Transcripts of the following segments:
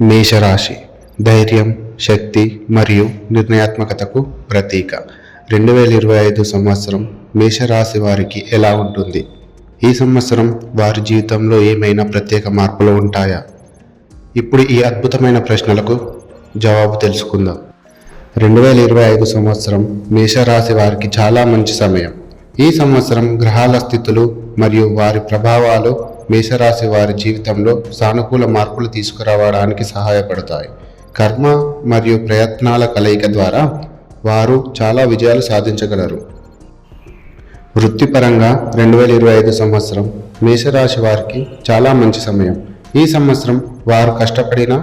మేషరాశి. ధైర్యం శక్తి మరియు నిర్ణయాత్మకతకు ప్రతీక. రెండు వేల ఇరవై ఐదు సంవత్సరం మేషరాశి వారికి ఎలా ఉంటుంది? ఈ సంవత్సరం వారి జీవితంలో ఏమైనా ప్రత్యేక మార్పులు ఉంటాయా? ఇప్పుడు ఈ అద్భుతమైన ప్రశ్నలకు జవాబు తెలుసుకుందాం. రెండు వేల ఇరవై ఐదు సంవత్సరం మేషరాశి వారికి చాలా మంచి సమయం. ఈ సంవత్సరం గ్రహాల స్థితులు మరియు వారి ప్రభావాలు మేషరాశి వారి జీవితంలో సానుకూల మార్పులు తీసుకురావడానికి సహాయపడతాయి. కర్మ మరియు ప్రయత్నాల కలయిక ద్వారా వారు చాలా విజయాలు సాధించగలరు. వృత్తిపరంగా రెండు వేల ఇరవై ఐదు సంవత్సరం మేషరాశి వారికి చాలా మంచి సమయం. ఈ సంవత్సరం వారు కష్టపడిన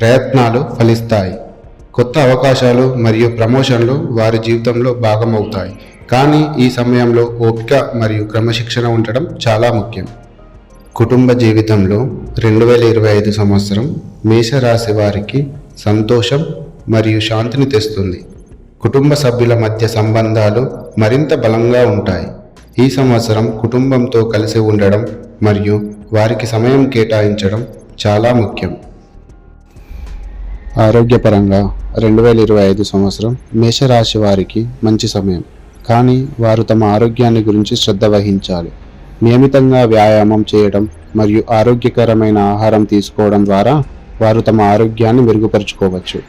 ప్రయత్నాలు ఫలిస్తాయి. కొత్త అవకాశాలు మరియు ప్రమోషన్లు వారి జీవితంలో భాగమవుతాయి. కానీ ఈ సమయంలో ఓపిక మరియు క్రమశిక్షణ ఉండడం చాలా ముఖ్యం. కుటుంబ జీవితంలో రెండు వేల ఇరవై ఐదు సంవత్సరం మేషరాశి వారికి సంతోషం మరియు శాంతిని తెస్తుంది. కుటుంబ సభ్యుల మధ్య సంబంధాలు మరింత బలంగా ఉంటాయి. ఈ సంవత్సరం కుటుంబంతో కలిసి ఉండడం మరియు వారికి సమయం కేటాయించడం చాలా ముఖ్యం. ఆరోగ్యపరంగా రెండు వేల ఇరవై ఐదు సంవత్సరం మేషరాశి వారికి మంచి సమయం. కానీ వారు తమ ఆరోగ్యాన్ని గురించి శ్రద్ధ వహించాలి. నియమితంగా వ్యాయామం చేయడం మరియు ఆరోగ్యకరమైన ఆహారం తీసుకోవడం ద్వారా వారు తమ ఆరోగ్యాన్ని మెరుగుపరుచుకోవచ్చు.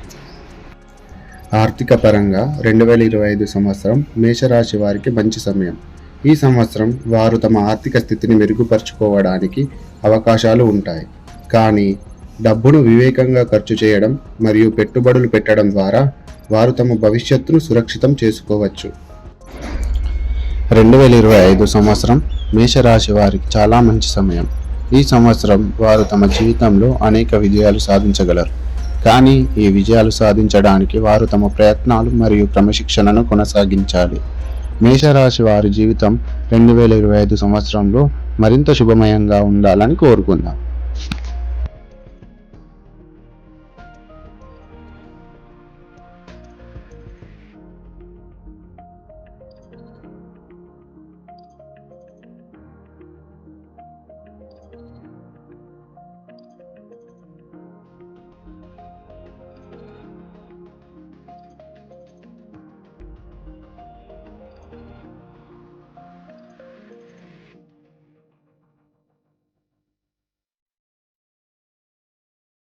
ఆర్థిక పరంగా రెండు వేల ఇరవై ఐదు సంవత్సరం మేషరాశి వారికి మంచి సమయం. ఈ సంవత్సరం వారు తమ ఆర్థిక స్థితిని మెరుగుపరుచుకోవడానికి అవకాశాలు ఉంటాయి. కానీ డబ్బును వివేకంగా ఖర్చు చేయడం మరియు పెట్టుబడులు పెట్టడం ద్వారా వారు తమ భవిష్యత్తును సురక్షితం చేసుకోవచ్చు. రెండు వేల ఇరవై ఐదు సంవత్సరం మేషరాశి వారికి చాలా మంచి సమయం. ఈ సంవత్సరం వారు తమ జీవితంలో అనేక విజయాలు సాధించగలరు. కానీ ఈ విజయాలు సాధించడానికి వారు తమ ప్రయత్నాలు మరియు క్రమశిక్షణను కొనసాగించాలి. మేషరాశి వారి జీవితం రెండు వేల ఇరవై ఐదు సంవత్సరంలో మరింత శుభమయంగా ఉండాలని కోరుకుందాం.